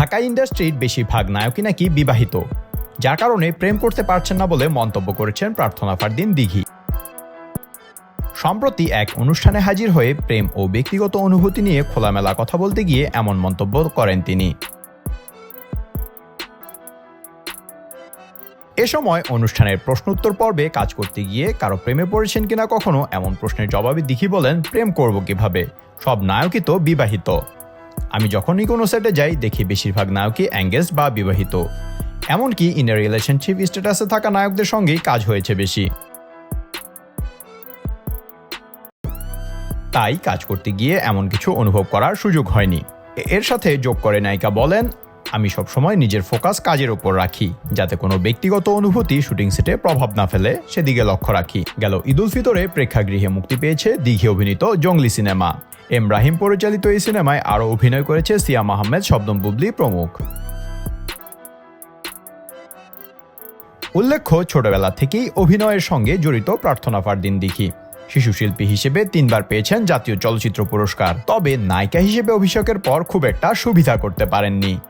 ঢাকা ইন্ডাস্ট্রির বেশিরভাগ নায়কই নাকি বিবাহিত। যার কারণে প্রেম করতে পারছেন না বলে মন্তব্য করেছেন প্রার্থনা ফারদিন দিঘি। সম্প্রতি এক অনুষ্ঠানে হাজির হয়ে প্রেম ও ব্যক্তিগত অনুভূতি নিয়ে খোলামেলা কথা বলতে গিয়ে এমন মন্তব্য করেন তিনি। এ সময় অনুষ্ঠানের প্রশ্নোত্তর পর্বে কাজ করতে গিয়ে কারও প্রেমে পড়েছেন কিনা কখনো এমন প্রশ্নের জবাবে দিঘি বলেন, প্রেম করব কীভাবে? সব নায়কই তো বিবাহিত। আমি যখনই কোনো সেটে যাই, দেখি বেশিরভাগ নায়কই অ্যাঙ্গেজ বা বিবাহিত। এমনকি ইন এ রিলেশনশিপ স্ট্যাটাসে থাকা নায়কদের সঙ্গেই কাজ হয়েছে বেশি। তাই কাজ করতে গিয়ে এমন কিছু অনুভব করার সুযোগ হয়নি। এর সাথে যোগ করে নায়িকা বলেন, আমি সবসময় নিজের ফোকাস কাজের উপর রাখি, যাতে কোনো ব্যক্তিগত অনুভূতি শুটিং সেটে প্রভাব না ফেলে, সেদিকে লক্ষ্য রাখি। গেল ঈদুল ফিতরে প্রেক্ষাগৃহে মুক্তি পেয়েছে দিঘি অভিনীত জঙ্গলি সিনেমা। এম রাহিম পরিচালিত এই সিনেমায় আরও অভিনয় করেছে সিয়াম আহমেদ শব্দম বুবলি প্রমুখ। উল্লেখ্য, ছোটবেলা থেকেই অভিনয়ের সঙ্গে জড়িত প্রার্থনা ফারদিন দিঘি। শিশু শিল্পী হিসেবে তিনবার পেয়েছেন জাতীয় চলচ্চিত্র পুরস্কার। তবে নায়িকা হিসেবে অভিষেকের পর খুব একটা সুবিধা করতে পারেননি।